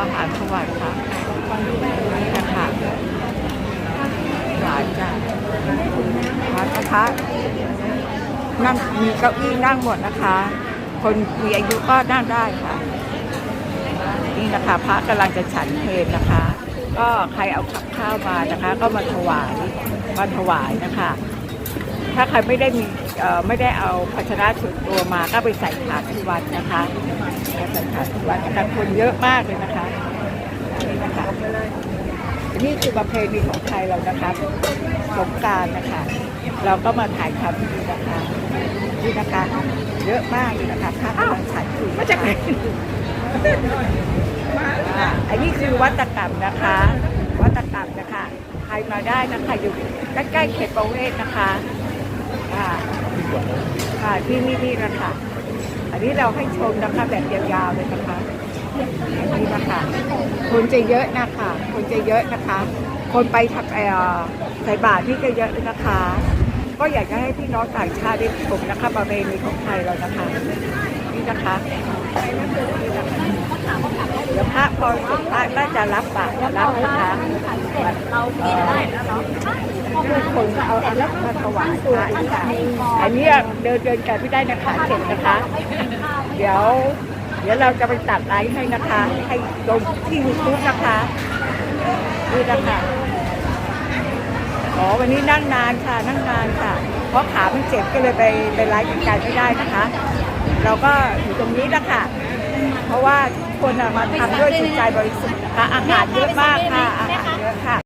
อาหารถวายพระนี่นะคะหลายจ้ะวัดนะคะนั่งมีเก้าอี้นั่งหมดนะคะ คนมีอายุก็นั่งได้ค่ะ นี่นะคะพระกำลังจะฉันเพลนนะคะ ก็ใครเอาขับข้าวมานะคะ ก็มาถวายมาถวายนะคะ ถ้าใครไม่ได้มีไม่ได้เอาภาชนะส่วนตัวมาก็ไปใส่ถาดที่วัดนะคะใส่ถาดที่วัดนะคะคนเยอะมากเลยนะคะ นี่นะคะนี่คือประเพณีของไทยเรานะคะสงการนะคะ เราก็มาถ่ายทำนี่นะคะนี่นะคะ เยอะมากเลยนะคะพระกำลังฉันอยู่มาจากไหนอันนี้คือวัตกรรมนะคะ วัตกรรมนะคะ ใครมาได้นะคะอยู่ใกล้ๆเขตประเวศนะคะค่ะค่ะที่นี่นี่นะคะอันนี้เราให้ชมนะคะแบบยาวๆเลยนะคะนนี้นะคะ คนจะเยอะนะคะ คนจะเยอะนะคะ คนไปทักเอ่อใส่บาตรที่จะเยอะเลยนะคะ ก็อยากจะให้พี่น้องต่างชาติได้ชมนะคะประเพณีของไทยเรานะคะ นี่นะคะเดี๋ยวพระพอสุดพระก็จะรับบาตรรับนะคะเรากินได้แล้วเนาะคนก็เอาอาหารมาถวายพระนะคะอันนี้เดินเดินกันไม่ได้นะคะเจ็บนะคะ เดี๋ยว เดี๋ยวเราจะไปตัดไลฟ์ให้นะคะ ให้ลงที่ยูทูบนะคะนี่นะคะอ๋อวันนี้นั่งนานค่ะนั่งนานค่ะ เพราะขามันเจ็บก็เลยไปไปไลฟ์กันไม่ได้นะคะ เราก็อยู่ตรงนี้นะคะเพราะว่าทุกคนมาทำด้วยจิตใจบริสุทธิ์นะคะอาหารเยอะมากค่ะอาหารเยอะค่ะ